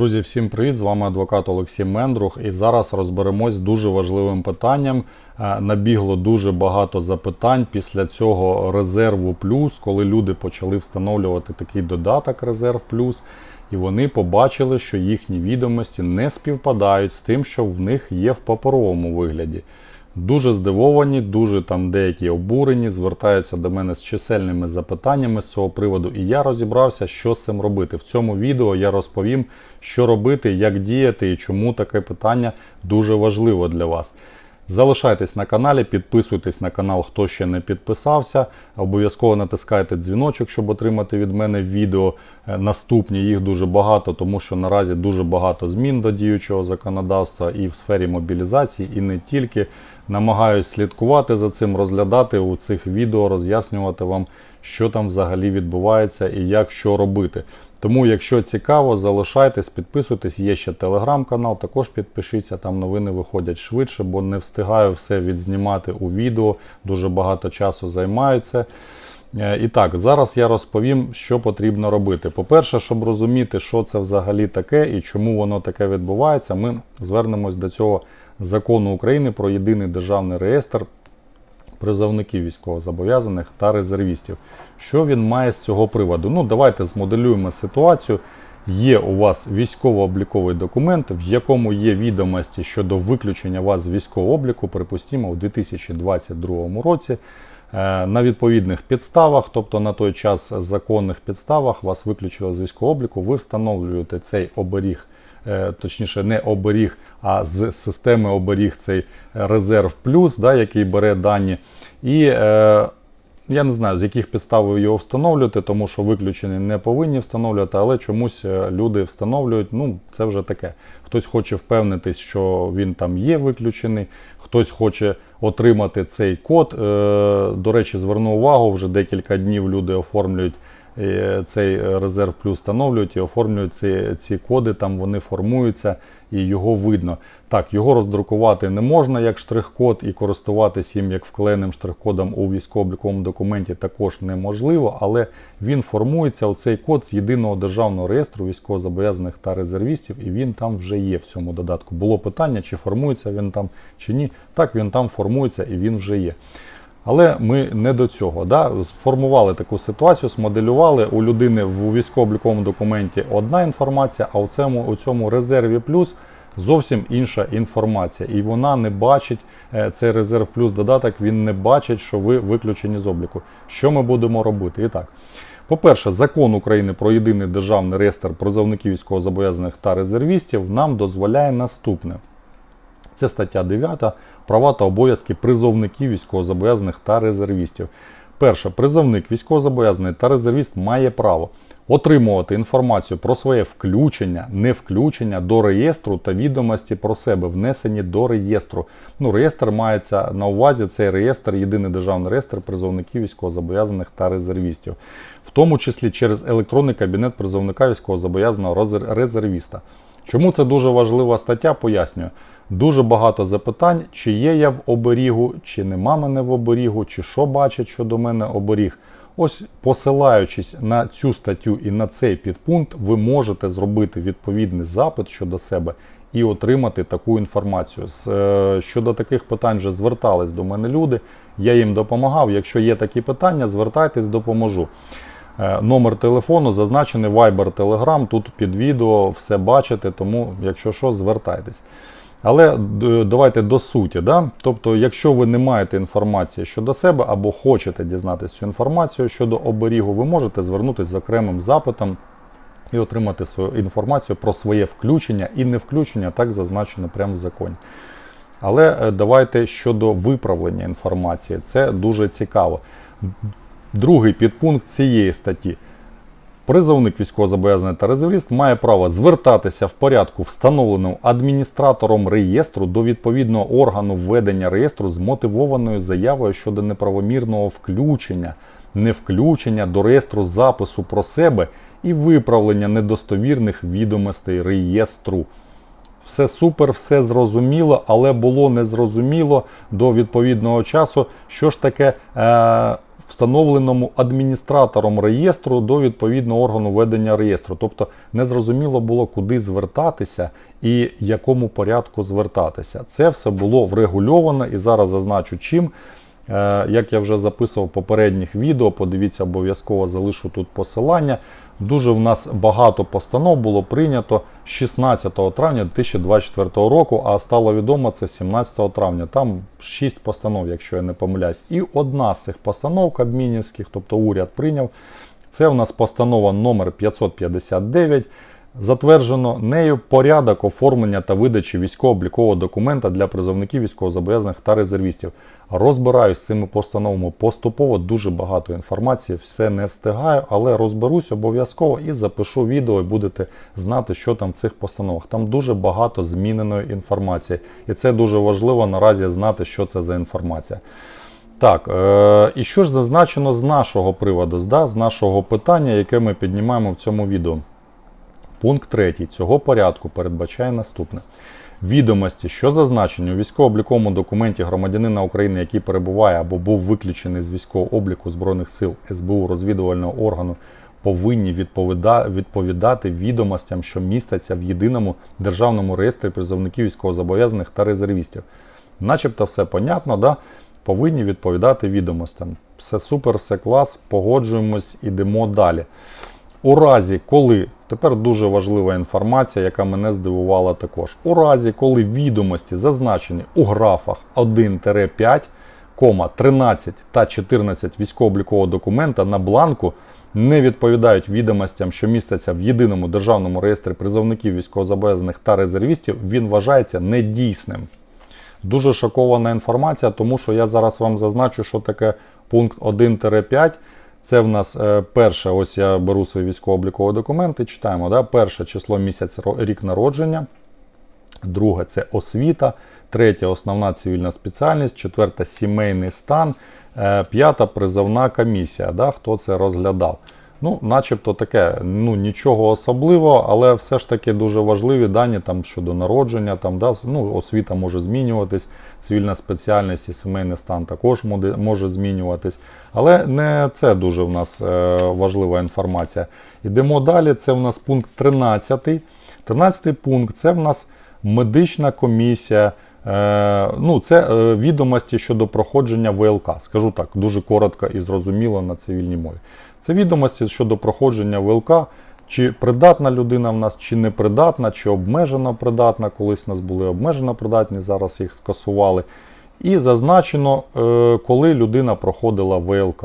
Друзі, всім привіт! З вами адвокат Олексій Мендрух. І зараз розберемось з дуже важливим питанням. Е, Набігло дуже багато запитань після цього резерву плюс, коли люди почали встановлювати такий додаток Резерв Плюс, і вони побачили, що їхні відомості не співпадають з тим, що в них є в паперовому вигляді. Дуже здивовані, дуже там деякі обурені, звертаються до мене з чисельними запитаннями з цього приводу, і я розібрався, що з цим робити. В цьому відео я розповім, що робити, як діяти і чому таке питання дуже важливо для вас. Залишайтесь на каналі, підписуйтесь на канал, хто ще не підписався. Обов'язково натискайте дзвіночок, щоб отримати від мене відео. Е, Наступні їх дуже багато, тому що наразі дуже багато змін до діючого законодавства і в сфері мобілізації, і не тільки. Намагаюсь слідкувати за цим, розглядати у цих відео, роз'яснювати вам, що там взагалі відбувається і як що робити. Тому, якщо цікаво, залишайтесь, підписуйтесь. Є ще телеграм-канал, також підпишіться, там новини виходять швидше, бо не встигаю все відзнімати у відео. Дуже багато часу займаються. Е, І так, зараз я розповім, що потрібно робити. По-перше, щоб розуміти, що це взагалі таке і чому воно таке відбувається, ми звернемось до цього закону України про єдиний державний реєстр призовників військовозобов'язаних та резервістів. Що він має з цього приводу? Ну, давайте змоделюємо ситуацію. Є у вас військово-обліковий документ, в якому є відомості щодо виключення вас з військового обліку, припустимо, у 2022 році. е, На відповідних підставах, тобто на той час законних підставах, вас виключили з військового обліку, ви встановлюєте цей оберіг, точніше, не оберіг, а з системи оберіг цей резерв плюс, да, який бере дані. І е, я не знаю, з яких підстав його встановлюєте, тому що виключені не повинні встановлювати, але чомусь е, люди встановлюють. Ну, це вже таке. Хтось хоче впевнитись, що він там є виключений, хтось хоче отримати цей код. Е, До речі, зверну увагу, вже декілька днів люди оформлюють. Цей резерв плюс встановлюють і оформлюють ці, ці коди, там вони формуються і його видно. Так, його роздрукувати не можна як штрих-код і користуватись їм як вклеєним штрих-кодом у військово-обліковому документі також неможливо, але він формується у цей код з єдиного державного реєстру військовозобов'язаних та резервістів, і він там вже є в цьому додатку. Було питання, чи формується він там, чи ні. Так, він там формується і він вже є. Але ми не до цього. Да? Сформували таку ситуацію, смоделювали у людини в військово-обліковому документі одна інформація, а у цьому, у цьому резерві плюс зовсім інша інформація. І вона не бачить е, цей резерв плюс додаток, він не бачить, що ви виключені з обліку. Що ми будемо робити? І так. По-перше, закон України про єдиний державний реєстр призовників військовозобов'язаних та резервістів нам дозволяє наступне. Це стаття 9. Права та обов'язки призовників військовозобов'язаних та резервістів. Перше, призовник військовозобов'язаний та резервіст має право отримувати інформацію про своє включення, не включення до реєстру та відомості про себе, внесені до реєстру. Ну, реєстр мається на увазі цей реєстр, єдиний державний реєстр призовників військовозобов'язаних та резервістів, в тому числі через електронний кабінет призовника військовозобов'язаного резер- резервіста. Чому це дуже важлива стаття, пояснюю. Дуже багато запитань, чи є я в оберігу, чи нема мене в оберігу, чи що бачить щодо мене оберіг. Ось, посилаючись на цю статтю і на цей підпункт, ви можете зробити відповідний запит щодо себе і отримати таку інформацію. Е, щодо таких питань вже звертались до мене люди, я їм допомагав. Якщо є такі питання, звертайтесь, допоможу. Е, Номер телефону зазначений Viber, Telegram. Тут під відео все бачите, тому якщо що, звертайтесь. Але давайте до суті. Да? Тобто, якщо ви не маєте інформації щодо себе або хочете дізнатися цю інформацію щодо оберігу, ви можете звернутися з окремим запитом і отримати свою інформацію про своє включення і не включення, так зазначено прямо в законі. Але е, давайте щодо виправлення інформації, це дуже цікаво. Другий підпункт цієї статті. Призовник військовозобов'язаний та резервіст має право звертатися в порядку, встановленому адміністратором реєстру до відповідного органу введення реєстру з мотивованою заявою щодо неправомірного включення, не включення до реєстру запису про себе і виправлення недостовірних відомостей реєстру. Все супер, все зрозуміло, але було незрозуміло до відповідного часу, що ж таке е, встановленому адміністратором реєстру до відповідного органу ведення реєстру. Тобто незрозуміло було, куди звертатися і якому порядку звертатися. Це все було врегульовано і зараз зазначу чим. Е, Як я вже записував в попередніх відео, подивіться, обов'язково залишу тут посилання. Дуже в нас багато постанов було прийнято 16 травня 2024 року, а стало відомо це 17 травня. Там 6 постанов, якщо я не помиляюсь. І одна з цих постанов кабмінівських, тобто уряд прийняв, це в нас постанова номер 559. Затверджено нею порядок оформлення та видачі військово-облікового документа для призовників військовозобов'язаних та резервістів. Розбираюсь з цими постановами поступово, дуже багато інформації, все не встигаю, але розберусь обов'язково і запишу відео, і будете знати, що там в цих постановах. Там дуже багато зміненої інформації, і це дуже важливо наразі знати, що це за інформація. Так, е- і що ж зазначено з нашого приводу, да, з нашого питання, яке ми піднімаємо в цьому відео. Пункт 3 цього порядку передбачає наступне. Відомості, що зазначені у військово-обліковому документі громадянина України, який перебуває або був виключений з військового обліку Збройних сил СБУ розвідувального органу, повинні відповіда- відповідати відомостям, що містяться в єдиному державному реєстрі призовників військовозобов'язаних та резервістів. Начебто все понятно, да? повинні відповідати відомостям. Все супер, все клас, погоджуємось, ідемо далі. У разі, коли тепер дуже важлива інформація, яка мене здивувала також. У разі, коли відомості зазначені у графах 1-5, 13 та 14 військово-облікового документа на бланку не відповідають відомостям, що містяться в єдиному державному реєстрі призовників військовозобов'язаних та резервістів, він вважається недійсним. Дуже шокована інформація, тому що я зараз вам зазначу, що таке пункт 1-5. Це в нас е, перше, ось я беру свої військово-облікові документи, читаємо. Да? Перше число місяць рік народження, друге це освіта, третє основна цивільна спеціальність, четверте сімейний стан, е, п'ята призовна комісія. Да? Хто це розглядав? Ну, начебто таке, ну нічого особливого, але все ж таки дуже важливі дані там щодо народження, там да, ну, освіта може змінюватись, цивільна спеціальність і сімейний стан також може змінюватись. Але не це дуже в нас е, важлива інформація. Йдемо далі. Це в нас пункт 13. 13 пункт це в нас медична комісія. Е, ну, це е, відомості щодо проходження ВЛК. Скажу так, дуже коротко і зрозуміло на цивільній мові. Це відомості щодо проходження ВЛК, чи придатна людина в нас, чи непридатна, чи обмежено придатна. Колись у нас були обмежено придатні, зараз їх скасували. І зазначено, е, коли людина проходила ВЛК.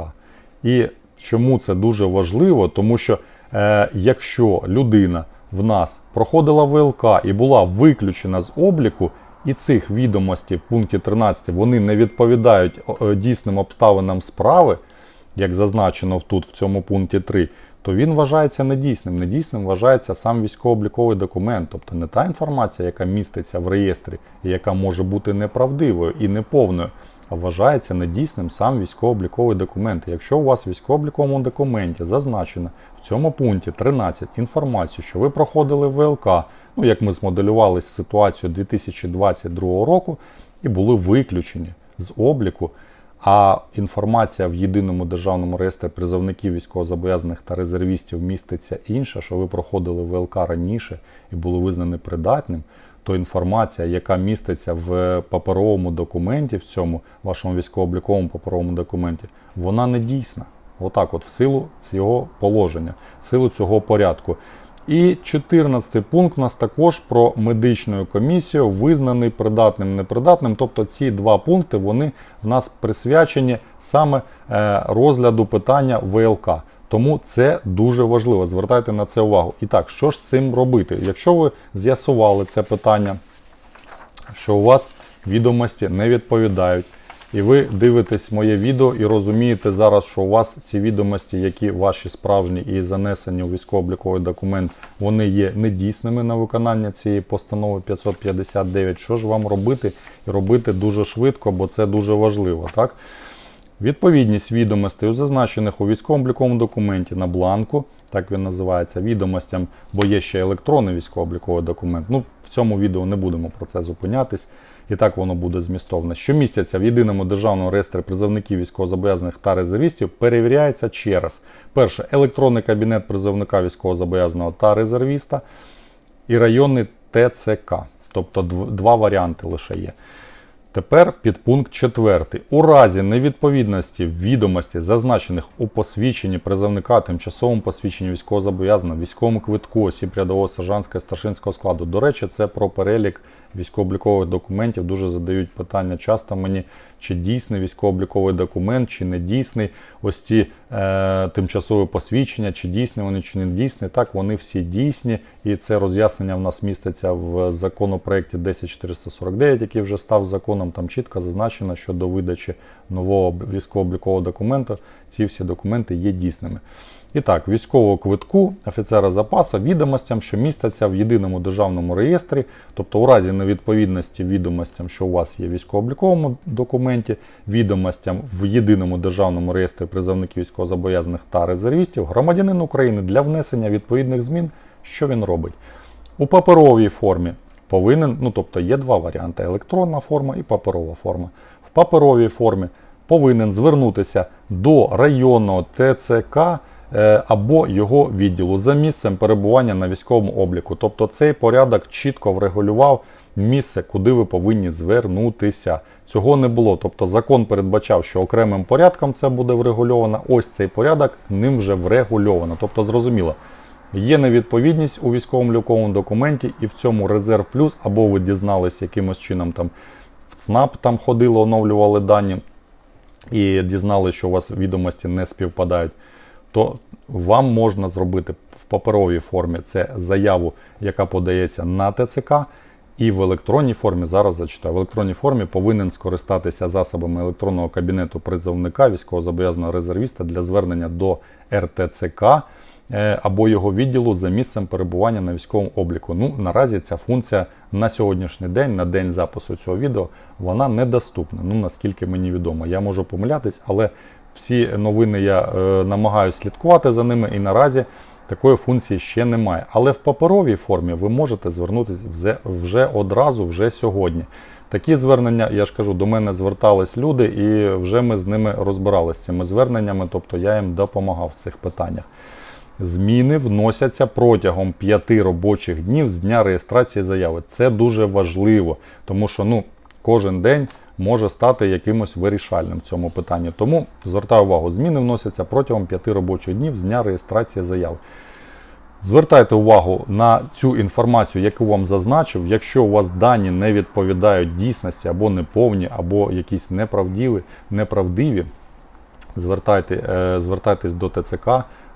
І чому це дуже важливо? Тому що е, якщо людина в нас проходила ВЛК і була виключена з обліку, і цих відомостей в пункті 13 вони не відповідають е, дійсним обставинам справи, як зазначено тут в цьому пункті 3, то він вважається недійсним. Недійсним вважається сам військово-обліковий документ, тобто не та інформація, яка міститься в реєстрі, і яка може бути неправдивою і неповною, а вважається недійсним сам військово-обліковий документ. Якщо у вас в військово-обліковому документі зазначено в цьому пункті 13 інформацію, що ви проходили ВЛК, ну як ми змоделювали ситуацію 2022 року, і були виключені з обліку. А інформація в єдиному державному реєстрі призовників військовозобов'язаних та резервістів міститься інша, що ви проходили ВЛК раніше і були визнані придатним, то інформація, яка міститься в паперовому документі, в цьому вашому військово-обліковому паперовому документі, вона не дійсна. Отак, от в силу цього положення, в силу цього порядку. І 14 пункт у нас також про медичну комісію, визнаний придатним, непридатним. Тобто ці два пункти вони в нас присвячені саме е, розгляду питання ВЛК. Тому це дуже важливо. Звертайте на це увагу. І так, що ж з цим робити? Якщо ви з'ясували це питання, що у вас відомості не відповідають, і ви дивитесь моє відео і розумієте зараз, що у вас ці відомості, які ваші справжні і занесені у військово-обліковий документ, вони є недійсними на виконання цієї постанови 559. Що ж вам робити? І робити дуже швидко, бо це дуже важливо. так? Відповідність відомостей, у зазначених у військово-обліковому документі на бланку, так він називається, відомостям, бо є ще електронний військово-обліковий документ. Ну, цьому відео не будемо про це зупинятись. і так воно буде змістовне. Щомісяця в єдиному державному реєстрі призовників військовозобов'язаних та резервістів перевіряється через перше електронний кабінет призовника військовозобов'язаного та резервіста і районний ТЦК. Тобто дв- два варіанти лише є. Тепер підпункт 4. У разі невідповідності відомості, зазначених у посвідченні призовника, тимчасовому посвідченні військовозобов'язаного, військовому квитку осіб рядового сержантського старшинського складу. До речі, це про перелік військово-облікових документів. Дуже задають питання часто мені, чи дійсний військово-обліковий документ, чи не дійсний. Ось ці е, тимчасові посвідчення, чи дійсні вони, чи не дійсні. Так, вони всі дійсні, і це роз'яснення в нас міститься в законопроекті 10449, який вже став законом. Там чітко зазначено, що до видачі нового військово-облікового документу ці всі документи є дійсними. І так, військового квитку офіцера запасу відомостям, що містяться в єдиному державному реєстрі, тобто у разі невідповідності відомостям, що у вас є в військово-обліковому документі, відомостям в єдиному державному реєстрі призовників військовозобов'язаних та резервістів, громадянин України для внесення відповідних змін, що він робить? У паперовій формі повинен, ну тобто є два варіанти: електронна форма і паперова форма. В паперовій формі повинен звернутися до районного ТЦК або його відділу за місцем перебування на військовому обліку. Тобто цей порядок чітко врегулював місце, куди ви повинні звернутися. Цього не було. Тобто закон передбачав, що окремим порядком це буде врегульовано. Ось цей порядок ним вже врегульовано. Тобто, зрозуміло, Є невідповідність у військовому ліковому документі, і в цьому резерв плюс, або ви дізнались якимось чином там в ЦНАП там ходили, оновлювали дані і дізналися, що у вас відомості не співпадають, то вам можна зробити в паперовій формі це заяву, яка подається на ТЦК. І в електронній формі, зараз зачитаю, в електронній формі повинен скористатися засобами електронного кабінету призовника військовозобов'язаного резервіста для звернення до РТЦК е, або його відділу за місцем перебування на військовому обліку. Ну, наразі ця функція на сьогоднішній день, на день запису цього відео, вона недоступна. Ну, наскільки мені відомо. Я можу помилятись, але всі новини я е, намагаюся слідкувати за ними і наразі такої функції ще немає. Але в паперовій формі ви можете звернутися вже, одразу, вже сьогодні. Такі звернення, я ж кажу, до мене звертались люди, і вже ми з ними розбиралися цими зверненнями, тобто я їм допомагав в цих питаннях. Зміни вносяться протягом 5 робочих днів з дня реєстрації заяви. Це дуже важливо, тому що ну, кожен день може стати якимось вирішальним в цьому питанні. Тому звертаю увагу, зміни вносяться протягом 5 робочих днів з дня реєстрації заяви. Звертайте увагу на цю інформацію, яку вам зазначив. Якщо у вас дані не відповідають дійсності або неповні, або якісь неправдиві, неправдиві, звертайте, е, звертайтесь до ТЦК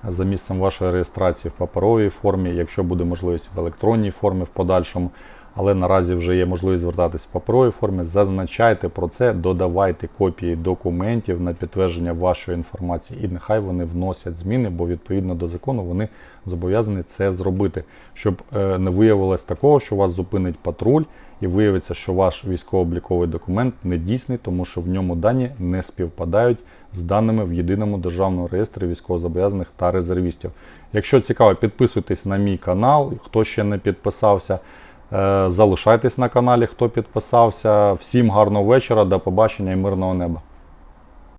за місцем вашої реєстрації в паперовій формі, якщо буде можливість в електронній формі в подальшому. Але наразі вже є можливість звертатись в паперовій формі. Зазначайте про це, додавайте копії документів на підтвердження вашої інформації, і нехай вони вносять зміни, бо відповідно до закону вони зобов'язані це зробити, щоб е, не виявилось такого, що вас зупинить патруль і виявиться, що ваш військово-обліковий документ не дійсний, тому що в ньому дані не співпадають з даними в єдиному державному реєстрі військовозобов'язаних та резервістів. Якщо цікаво, підписуйтесь на мій канал, хто ще не підписався. Е, Залишайтесь на каналі, хто підписався. Всім гарного вечора, до побачення і мирного неба.